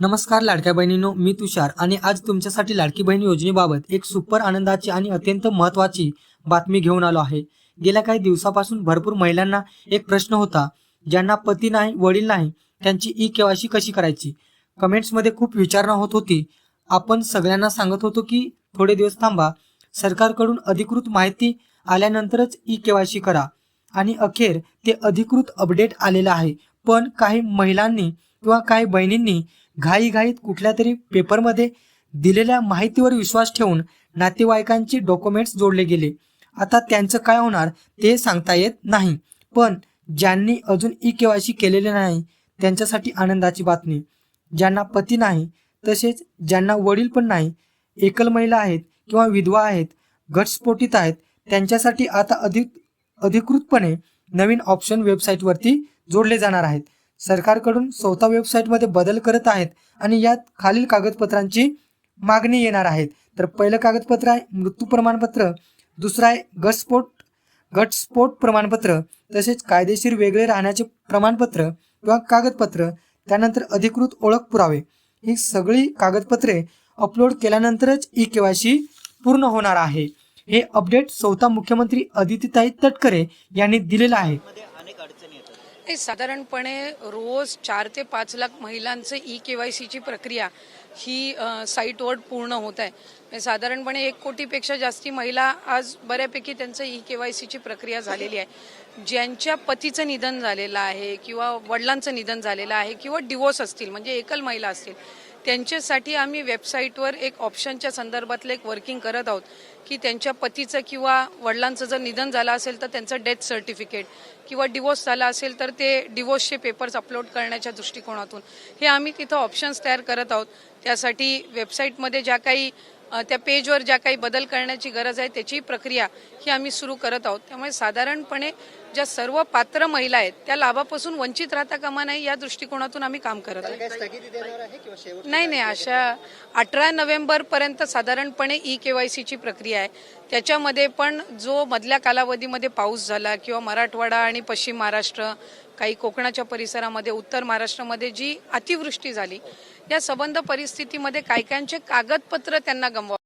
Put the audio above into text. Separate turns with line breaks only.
नमस्कार लाडक्या बहिणींनो. मी तुषार आणि आज तुमच्यासाठी लाडकी बहीण योजनेबाबत एक सुपर आनंदाची आणि अत्यंत महत्त्वाची बातमी घेऊन आलो आहे. गेल्या काही दिवसापासून भरपूर महिलांना एक प्रश्न होता ज्यांना पती नाही वडील नाही त्यांची ई केवायसी कशी करायची? कमेंट्समध्ये खूप विचारणा होत होती. आपण सगळ्यांना सांगत होतो की थोडे दिवस थांबा. सरकारकडून अधिकृत माहिती आल्यानंतरच ई केवायसी करा. आणि अखेर ते अधिकृत अपडेट आलेलं आहे. पण काही महिलांनी किंवा काही बहिणींनी घाईघाईत कुठल्या तरी पेपरमध्ये दिलेल्या माहितीवर विश्वास ठेवून नातेवाईकांची डॉक्युमेंट्स जोडले गेले. आता त्यांचं काय होणार ते सांगता येत नाही. पण ज्यांनी अजून ई केवायसी केलेले नाही त्यांच्यासाठी आनंदाची बातमी. ज्यांना पती नाही तसेच ज्यांना वडील पण नाही एकल महिला आहेत किंवा विधवा आहेत घटस्फोटित आहेत त्यांच्यासाठी आता अधिक अधिकृतपणे नवीन ऑप्शन वेबसाईटवरती जोडले जाणार आहेत. सरकारकडून स्वतः वेबसाईटमध्ये बदल करत आहेत आणि यात खालील कागदपत्रांची मागणी येणार आहेत. तर पहिलं कागदपत्र आहे मृत्यू प्रमाणपत्र दुसरं आहे गटस्फोट घटस्फोट प्रमाणपत्र तसेच कायदेशीर वेगळे राहण्याचे प्रमाणपत्र किंवा कागदपत्र त्यानंतर अधिकृत ओळख पुरावे. ही सगळी कागदपत्रे अपलोड केल्यानंतरच ई केवायसी पूर्ण होणार आहे. हे अपडेट चौथा मुख्यमंत्री आदित्यताई तटकरे यांनी दिलेलं आहे.
साधारणपणे रोज चार ते पाच लाख महिलांचं ई के वाय सीची प्रक्रिया ही साईटवर पूर्ण होत आहे. म्हणजे साधारणपणे एक कोटीपेक्षा जास्ती महिला आज बऱ्यापैकी त्यांचं ई के वाय सीची प्रक्रिया झालेली आहे. ज्यांच्या पतीचं निधन झालेलं आहे किंवा वडिलांचं निधन झालेलं आहे किंवा डिवोर्स असतील म्हणजे एकल महिला असतील त्यांच्यासाठी आम्ही वेबसाईटवर एक ऑप्शनच्या संदर्भातलं एक वर्किंग करत आहोत की त्यांच्या पतीचं किंवा वडिलांचं जर निधन झालं असेल तर त्यांचं डेथ सर्टिफिकेट किंवा डिवोर्स झाला असेल तर ते डिवोर्सचे पेपर्स अपलोड करण्याच्या दृष्टिकोनातून. हे आम्ही तिथं ऑप्शन्स तयार करत आहोत. त्यासाठी वेबसाईटमध्ये ज्या काही त्या पेजवर ज्या काही बदल करण्याची गरज आहे त्याची प्रक्रिया ही आम्ही सुरू करत आहोत. त्यामुळे साधारणपणे ज्या सर्व पात्र महिला आहेत त्या लाभापासून वंचित राहता कामा नये या दृष्टिकोनातून आम्ही काम करत आहोत. नाही नाही अशा अठरा नोव्हेंबर पर्यंत साधारणपणे ई केवायसीची प्रक्रिया आहे. त्याच्यामध्ये पण जो मधल्या कालावधीमध्ये पाऊस झाला किंवा मराठवाडा आणि पश्चिम महाराष्ट्र काही कोकणाच्या परिसरामध्ये उत्तर महाराष्ट्रामध्ये जी अतिवृष्टी झाली या संबंध परिस्थितीमध्ये काही काहींचे कागदपत्र त्यांना गमवा